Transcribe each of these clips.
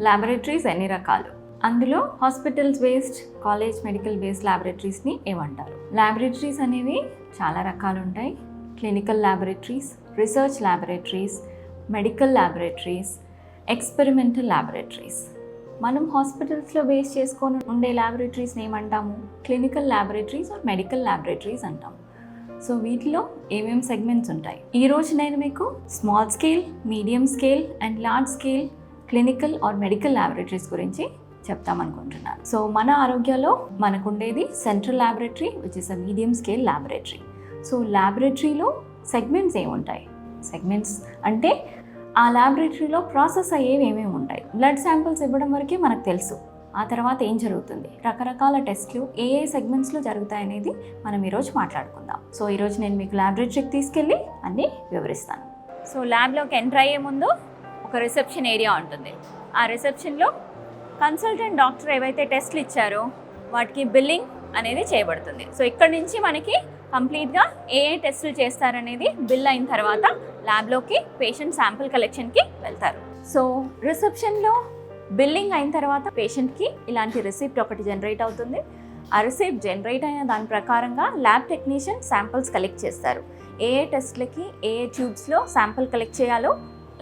Laboratories ఎన్ని రకాలు? అందులో hospitals based college medical based ల్యాబొరేటరీస్ని ఏమంటారు? ల్యాబొరేటరీస్ అనేవి చాలా రకాలు ఉంటాయి. Clinical laboratories research laboratories medical laboratories experimental laboratories మనం హాస్పిటల్స్లో బేస్ చేసుకొని ఉండే ల్యాబొరేటరీస్ని ఏమంటాము? Clinical laboratories or medical laboratories అంటాము. సో వీటిలో ఏమేమి సెగ్మెంట్స్ ఉంటాయి? ఈ రోజు నేను మీకు small scale medium scale and large scale clinical or medical laboratories గురించి చెప్తామనుకుంటున్నాను. సో మన ఆరోగ్యంలో మనకుండేది central laboratory which is a medium scale laboratory. So ల్యాబొరేటరీలో segments ఏముంటాయి? సెగ్మెంట్స్ అంటే ఆ ల్యాబొరేటరీలో ప్రాసెస్ అయ్యేవి ఏమేమి ఉంటాయి? బ్లడ్ శాంపిల్స్ ఇవ్వడం వరకే మనకు తెలుసు. ఆ తర్వాత ఏం జరుగుతుంది? రకరకాల టెస్ట్లు ఏ ఏ సెగ్మెంట్స్లో జరుగుతాయనేది మనం ఈరోజు మాట్లాడుకుందాం. సో ఈరోజు నేను మీకు ల్యాబొరేటరీకి తీసుకెళ్ళి అన్నీ వివరిస్తాను. సో ల్యాబ్లోకి ఎంటర్ అయ్యే ముందు ఒక రిసెప్షన్ ఏరియా ఉంటుంది. ఆ రిసెప్షన్లో కన్సల్టెంట్ డాక్టర్ ఏవైతే టెస్ట్లు ఇచ్చారో వాటికి బిల్లింగ్ అనేది చేయబడుతుంది. సో ఇక్కడ నుంచి మనకి కంప్లీట్గా ఏ ఏ టెస్టులు చేస్తారనేది బిల్ అయిన తర్వాత ల్యాబ్లోకి పేషెంట్ శాంపుల్ కలెక్షన్కి వెళ్తారు. సో రిసెప్షన్లో బిల్లింగ్ అయిన తర్వాత పేషెంట్కి ఇలాంటి రిసిప్ట్ ఒకటి జనరేట్ అవుతుంది. ఆ రిసిప్ట్ జనరేట్ అయిన దాని ప్రకారంగా ల్యాబ్ టెక్నీషియన్ శాంపిల్స్ కలెక్ట్ చేస్తారు. ఏ ఏ టెస్ట్లకి ఏ ఏ ట్యూబ్స్లో శాంపుల్ కలెక్ట్ చేయాలో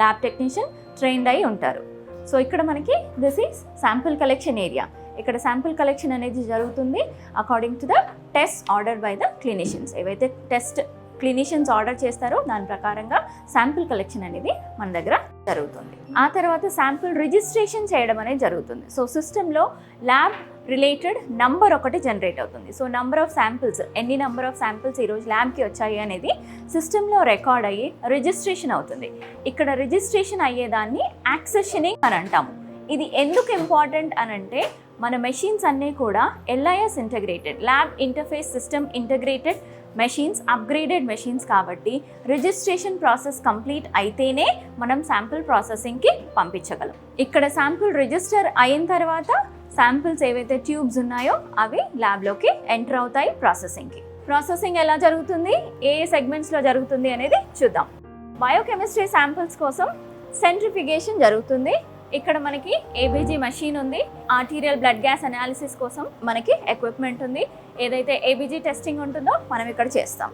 ల్యాబ్ టెక్నీషియన్ ట్రైన్డ్ అయి ఉంటారు. సో ఇక్కడ మనకి this is sample collection area ఇక్కడ శాంపుల్ కలెక్షన్ అనేది జరుగుతుంది according to the test order by the clinicians ఏవైతే టెస్ట్ క్లినిషియన్స్ ఆర్డర్ చేస్తారో దాని ప్రకారంగా శాంపుల్ కలెక్షన్ అనేది మన దగ్గర జరుగుతుంది. ఆ తర్వాత శాంపుల్ రిజిస్ట్రేషన్ చేయడం అనేది జరుగుతుంది. సో సిస్టంలో ల్యాబ్ రిలేటెడ్ నంబర్ ఒకటి జనరేట్ అవుతుంది. సో నంబర్ ఆఫ్ శాంపిల్స్ ఎన్ని నంబర్ ఆఫ్ శాంపిల్స్ ఈరోజు ల్యాబ్కి వచ్చాయి అనేది సిస్టంలో రికార్డ్ అయ్యి రిజిస్ట్రేషన్ అవుతుంది. ఇక్కడ రిజిస్ట్రేషన్ అయ్యేదాన్ని యాక్సెషనింగ్ అని అంటాము. ఇది ఎందుకు ఇంపార్టెంట్ అని అంటే మన మెషిన్స్ అన్నీ కూడా LIS integrated lab interface system integrated machines upgraded machines కాబట్టి రిజిస్ట్రేషన్ ప్రాసెస్ కంప్లీట్ అయితేనే మనం శాంపిల్ ప్రాసెసింగ్కి పంపించగలం. ఇక్కడ శాంపిల్ రిజిస్టర్ అయిన తర్వాత శాంపిల్స్ ఏవైతే ట్యూబ్స్ ఉన్నాయో అవి ల్యాబ్లోకి ఎంటర్ అవుతాయి ప్రాసెసింగ్కి ప్రాసెసింగ్ ఎలా జరుగుతుంది? ఏ ఏ సెగ్మెంట్స్లో జరుగుతుంది అనేది చూద్దాం. బయోకెమిస్ట్రీ శాంపిల్స్ కోసం సెంట్రిఫిగేషన్ జరుగుతుంది. ఇక్కడ మనకి ఏబీజీ మషీన్ ఉంది. ఆర్టీరియల్ బ్లడ్ గ్యాస్ అనాలిసిస్ కోసం మనకి ఎక్విప్మెంట్ ఉంది. ఏదైతే ఏబీజీ టెస్టింగ్ ఉంటుందో మనం ఇక్కడ చేస్తాం.